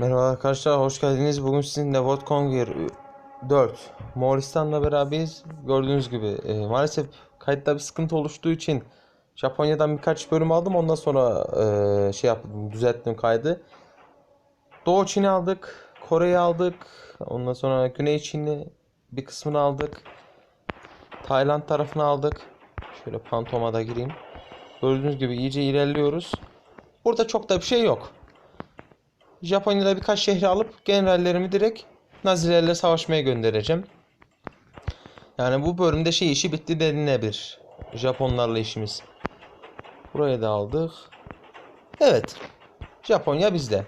Merhaba arkadaşlar, hoş geldiniz. Bugün sizinle World Conquer 4 Moğolistan'la beraberiz. Gördüğünüz gibi e, maalesef kayıtta bir sıkıntı oluştuğu için Japonya'dan birkaç bölüm aldım. Ondan sonra e, şey yaptım, düzelttim kaydı. Doğu Çin'i aldık, Kore'yi aldık. Ondan sonra Güney Çin'i bir kısmını aldık. Tayland tarafını aldık. Şöyle Pantom'a da gireyim. Gördüğünüz gibi iyice ilerliyoruz. Burada çok da bir şey yok. Japonya'da birkaç şehri alıp generallerimi direkt Nazilerle savaşmaya göndereceğim. Yani bu bölümde şey işi bitti denilebilir. Japonlarla işimiz. Burayı da aldık. Evet. Japonya bizde.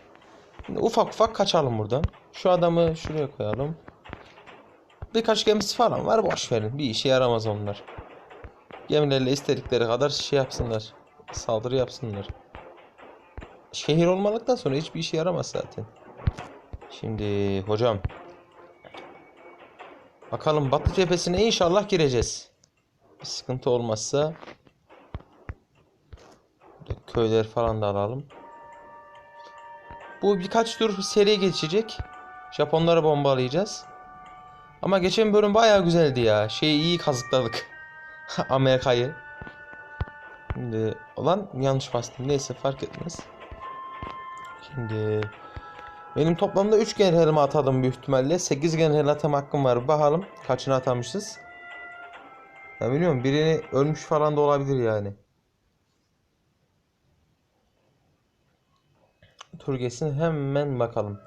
Şimdi ufak ufak kaçalım buradan. Şu adamı şuraya koyalım. Birkaç gemisi falan var boş verin. Bir işe yaramaz onlar. Gemilerle istedikleri kadar şey yapsınlar. Saldırı yapsınlar. Şehir olmadıktan sonra hiçbir işe yaramaz zaten. Şimdi hocam. Bakalım Batı cephesine inşallah gireceğiz. Bir sıkıntı olmazsa köyler falan da alalım. Bu birkaç tur seri geçecek. Japonları bombalayacağız. Ama geçen bölüm bayağı güzeldi ya. Şeyi iyi kazıkladık. Amerika'yı. Şimdi olan yanlış bastım. Neyse fark etmez. Şimdi benim toplamda 3 generalimi atadım büyük ihtimalle. 8 general atama hakkım var. Bakalım kaçını atamışız. Ya bilmiyorum birini ölmüş falan da olabilir yani. Tur geçsin hemen bakalım.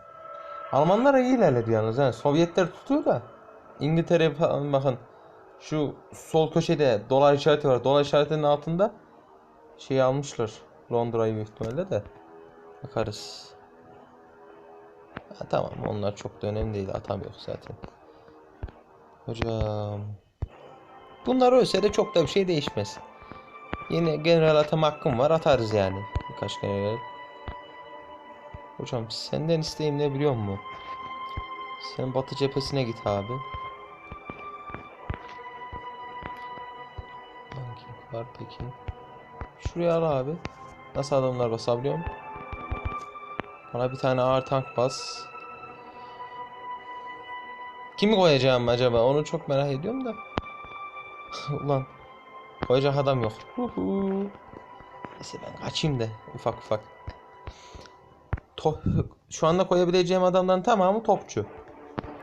Almanlar iyi ilerledi yalnız. Yani Sovyetler tutuyor da. İngiltere falan bakın. Şu sol köşede dolar işareti var. Dolar işaretinin altında şey almışlar. Londra'yı büyük ihtimalle de. Bakarız. Ha, tamam onlar çok da önemli değil. Atam yok zaten. Hocam. Bunlar ölse de çok da bir şey değişmez. Yine general atama hakkım var. Atarız yani. Birkaç general. Hocam senden isteğim ne biliyor musun? Sen batı cephesine git abi. Var peki? Şuraya al abi. Nasıl adamlar basabiliyorum? Bana bir tane ağır tank bas. Kimi koyacağım acaba? Onu çok merak ediyorum da. Ulan. Koyacak adam yok. Neyse ben kaçayım da ufak ufak. To Şu anda koyabileceğim adamların tamamı topçu.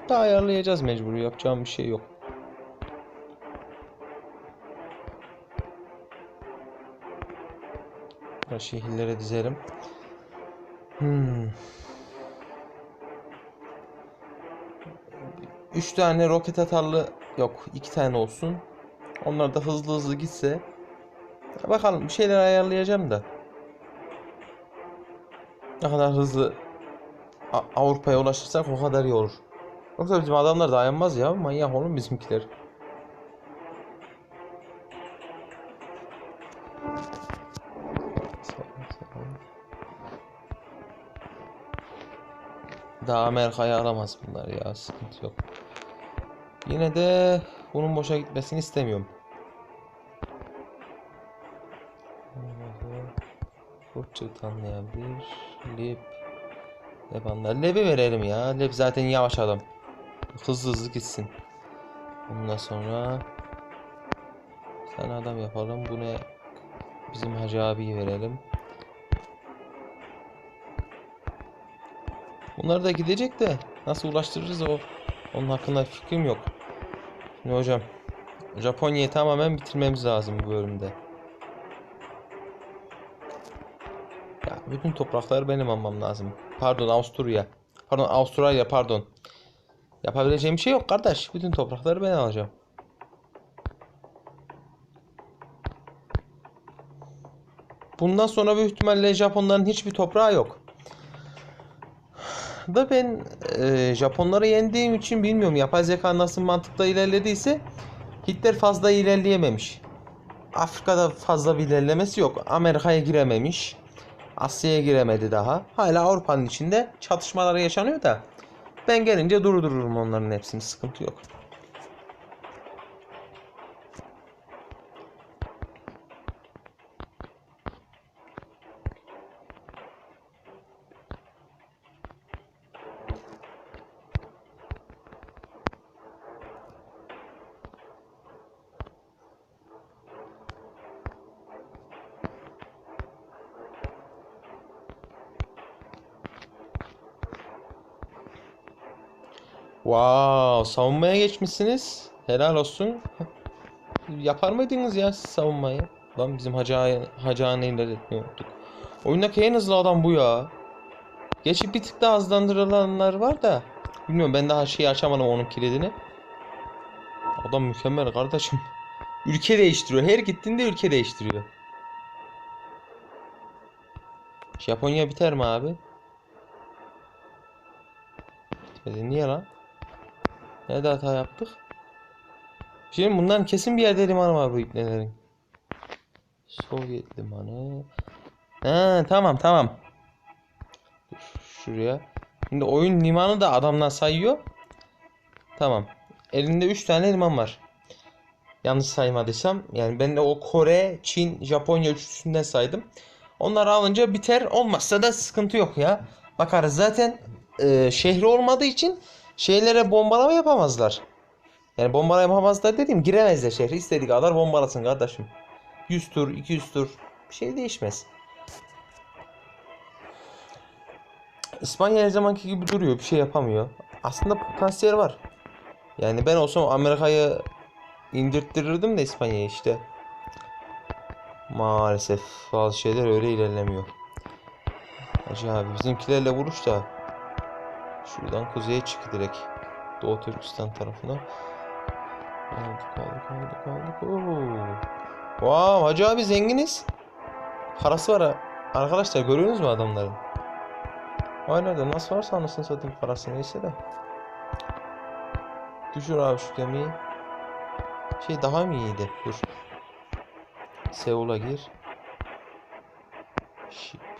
Daha ayarlayacağız mecbur. Yapacağım bir şey yok. Şehirlere dizelim. Hmm. Üç tane roket atarlı yok iki tane olsun. Onlar da hızlı hızlı gitse. Bakalım bir şeyler ayarlayacağım da. Ne kadar hızlı Avrupa'ya ulaşırsak o kadar iyi olur. Yoksa bizim adamlar dayanmaz ya. Manyak oğlum bizimkiler. Daha Amerika'yı alamaz bunlar ya. Sıkıntı yok. Yine de bunun boşa gitmesini istemiyorum. Kurtçuk tanıyabilir. Lip. Lebanlar. Leb'i verelim ya. Leb zaten yavaş adam. Hızlı hızlı gitsin. Ondan sonra sen adam yapalım. Bu ne? Bizim Hacı abiyi verelim. Bunlar da gidecek de nasıl ulaştırırız o onun hakkında fikrim yok. Şimdi hocam Japonya'yı tamamen bitirmemiz lazım bu bölümde. Ya bütün toprakları benim almam lazım. Pardon Avusturya. Pardon Avustralya pardon. Yapabileceğim şey yok kardeş. Bütün toprakları ben alacağım. Bundan sonra büyük ihtimalle Japonların hiçbir toprağı yok. Da ben e, Japonları yendiğim için bilmiyorum yapay zeka nasıl mantıkla ilerlediyse Hitler fazla ilerleyememiş. Afrika'da fazla bir ilerlemesi yok. Amerika'ya girememiş. Asya'ya giremedi daha. Hala Avrupa'nın içinde çatışmalar yaşanıyor da ben gelince durdururum onların hepsini. Sıkıntı yok. Wow, savunmaya geçmişsiniz. Helal olsun. Yapar mıydınız ya siz savunmayı? Lan bizim Hacı Hacı unuttuk. Oyundaki en hızlı adam bu ya. Geçip bir tık daha hızlandırılanlar var da. Bilmiyorum ben daha şeyi açamadım onun kilidini. Adam mükemmel kardeşim. Ülke değiştiriyor. Her gittiğinde ülke değiştiriyor. Japonya biter mi abi? Bitmedi. Niye lan? Nerede hata yaptık? Şimdi bunların kesin bir yerde limanı var bu ipnelerin. Sovyet limanı. Ha tamam tamam. Dur, şuraya. Şimdi oyun limanı da adamlar sayıyor. Tamam. Elinde 3 tane liman var. Yanlış saymadıysam. Yani ben de o Kore, Çin, Japonya üçlüsünden saydım. Onları alınca biter. Olmazsa da sıkıntı yok ya. Bakarız zaten e, şehri olmadığı için şeylere bombalama yapamazlar. Yani bombalama yapamazlar dediğim giremezler şehri. İstediği kadar bombalasın kardeşim. 100 tur, 200 tur bir şey değişmez. İspanya her zamanki gibi duruyor. Bir şey yapamıyor. Aslında potansiyel var. Yani ben olsam Amerika'yı indirttirirdim de İspanya'yı işte. Maalesef bazı şeyler öyle ilerlemiyor. Hacı abi bizimkilerle vuruş da şuradan kuzeye çık direkt. Doğu Türkistan tarafına. Kaldık kaldık kaldık kaldık. Oo. Wow, Hacı abi zenginiz. Parası var ha. Arkadaşlar görüyorsunuz mu adamların? Aynen de nasıl varsa anasını satayım parası neyse de. Düşür abi şu gemiyi. Şey daha mı iyiydi? Dur. Seul'a gir. Ship.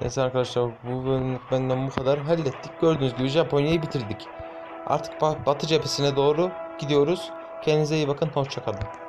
Neyse arkadaşlar bu bölümlük benden bu kadar hallettik. Gördüğünüz gibi Japonya'yı bitirdik. Artık ba- Batı cephesine doğru gidiyoruz. Kendinize iyi bakın. Hoşçakalın.